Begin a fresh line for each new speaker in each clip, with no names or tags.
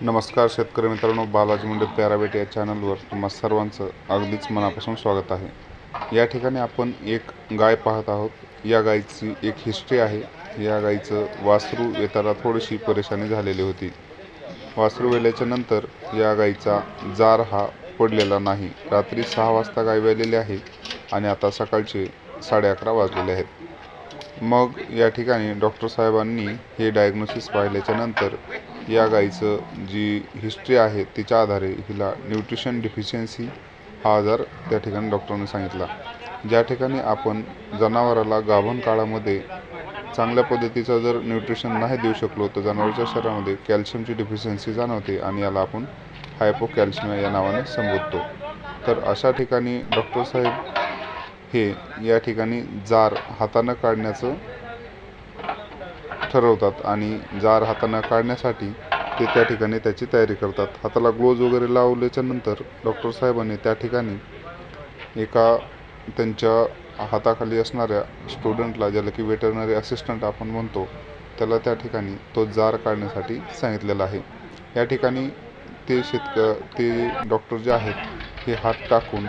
नमस्कार शेतकरी मित्रांनो बालाजी मुंडे पॅराबेट या चॅनलवर तुम्हा सर्वांचं अगदीच मनापासून स्वागत आहे. या ठिकाणी आपण एक गाय पाहत आहोत. या गायीची एक हिस्ट्री आहे. या गायीचं वासरू येताना थोडीशी परेशानी झालेली होती. वासरू वेल्याच्या नंतर या गायीचा जार हा पडलेला नाही. रात्री सहा वाजता गाय वेलेली आहे आणि आता सकाळचे साडे अकरा वाजलेले आहेत. मग या ठिकाणी डॉक्टर साहेबांनी हे डायग्नोसिस पाहिल्याच्या नंतर या गाईचं जी हिस्ट्री आहे तिच्या आधारे हिला न्यूट्रिशन डिफिशियन्सी हा आजार त्या ठिकाणी डॉक्टरांनी सांगितला. ज्या ठिकाणी आपण जनावराला गाभण काळामध्ये चांगल्या पद्धतीचं जर न्यूट्रिशन नाही देऊ शकलो तर जनावराच्या शरीरामध्ये कॅल्शियमची डिफिशियन्सी जाणवते आणि याला आपण हायपोकॅल्शिमिया या नावाने संबोधतो. तर अशा ठिकाणी डॉक्टर साहेब हे या ठिकाणी जार हातानं काढण्याचं ठरवतात आणि जार हातानं काढण्यासाठी ते त्या ठिकाणी त्याची तयारी करतात. हाताला ग्लोज वगैरे लावल्याच्या नंतर डॉक्टर साहेबांनी त्या ठिकाणी एका त्यांच्या हाताखाली असणाऱ्या स्टुडंटला ज्याला की वेटरनरी असिस्टंट आपण म्हणतो त्याला त्या ठिकाणी तो जार काढण्यासाठी सांगितलेला आहे. या ठिकाणी ते शेतक ते डॉक्टर जे आहेत हे हात टाकून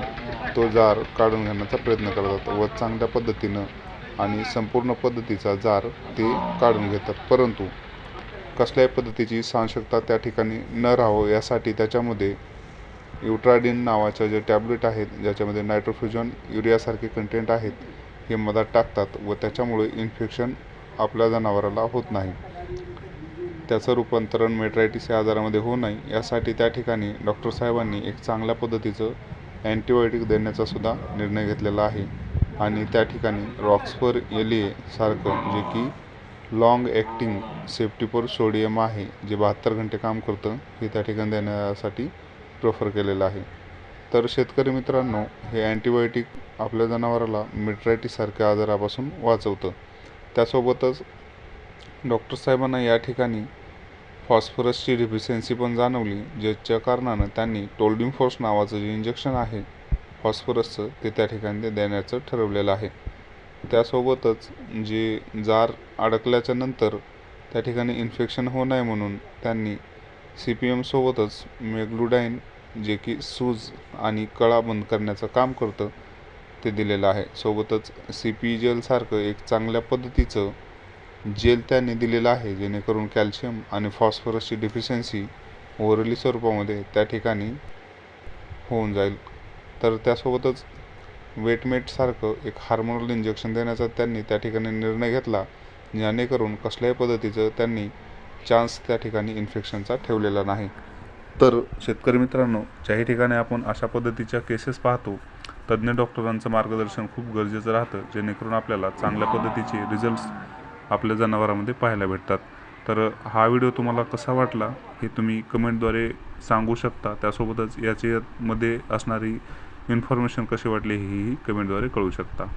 तो जार काढून घेण्याचा प्रयत्न करतात व चांगल्या पद्धतीनं आणि संपूर्ण पद्धतीचा जार ते काढून घेतात. परंतु कसल्याही पद्धतीची सहनशक्ता त्या ठिकाणी न राहावं यासाठी त्याच्यामध्ये युट्राडिन नावाच्या जे टॅबलेट आहेत ज्याच्यामध्ये नायट्रोफ्युजन युरियासारखे कंटेंट आहेत हे मधात टाकतात व त्याच्यामुळे इन्फेक्शन आपल्या जनावराला होत नाही. त्याचं रूपांतरण मेट्रायटिस या आजारामध्ये होऊ नये यासाठी त्या ठिकाणी डॉक्टर साहेबांनी एक चांगल्या पद्धतीचं अँटीबायोटिक देण्याचासुद्धा निर्णय घेतलेला आहे. आणि त्या ठिकाणी रॉक्सफर एलिए सारखं जे की लाँग ॲक्टिंग सेफ्टीपर सोडियम आहे जे बहात्तर घंटे काम करतं हे त्या ठिकाणी देण्यासाठी प्रेफर केलेलं आहे. तर शेतकरी मित्रांनो हे अँटीबायोटिक आपल्या जनावराला मिट्रायटीसारख्या आजारापासून वाचवतं. त्यासोबतच डॉक्टर साहेबांना या ठिकाणी फॉस्फरसची डिफिशियन्सी पण जाणवली ज्याच्या कारणानं त्यांनी टोल्डिंग फोर्स नावाचं जे इंजेक्शन आहे फॉस्फरसचं ते त्या ठिकाणी देण्याचं ठरवलेलं आहे. त्यासोबतच जे जार अडकल्याच्या नंतर त्या ठिकाणी इन्फेक्शन होऊ नये म्हणून त्यांनी सी पी एमसोबतच मेग्लुडाईन जे की सूज आणि कळा बंद करण्याचं काम करतं ते दिलेलं आहे. सोबतच सी पी जेलसारखं एक चांगल्या पद्धतीचं जेल त्यांनी दिलेलं आहे जेणेकरून कॅल्शियम आणि फॉस्फरसची डिफिशियन्सी ओरली स्वरूपामध्ये त्या ठिकाणी होऊन जाईल. तर त्यासोबतच वेटमेटसारखं एक हार्मोनल इंजेक्शन देण्याचा त्यांनी त्या ठिकाणी निर्णय घेतला जेणेकरून कसल्याही पद्धतीचं त्यांनी चान्स त्या ठिकाणी इन्फेक्शनचा ठेवलेला नाही. तर शेतकरी मित्रांनो ज्याही ठिकाणी आपण अशा पद्धतीच्या केसेस पाहतो तज्ज्ञ डॉक्टरांचं मार्गदर्शन खूप गरजेचं राहतं जेणेकरून आपल्याला चांगल्या पद्धतीचे रिझल्ट्स आपल्या जनावरांमध्ये पाहायला भेटतात. तर हा व्हिडिओ तुम्हाला कसा वाटला हे तुम्ही कमेंटद्वारे सांगू शकता. त्यासोबतच याच्यामध्ये असणारी इन्फॉर्मेशन कशी वाटली हेही कमेंटद्वारे कळू शकता.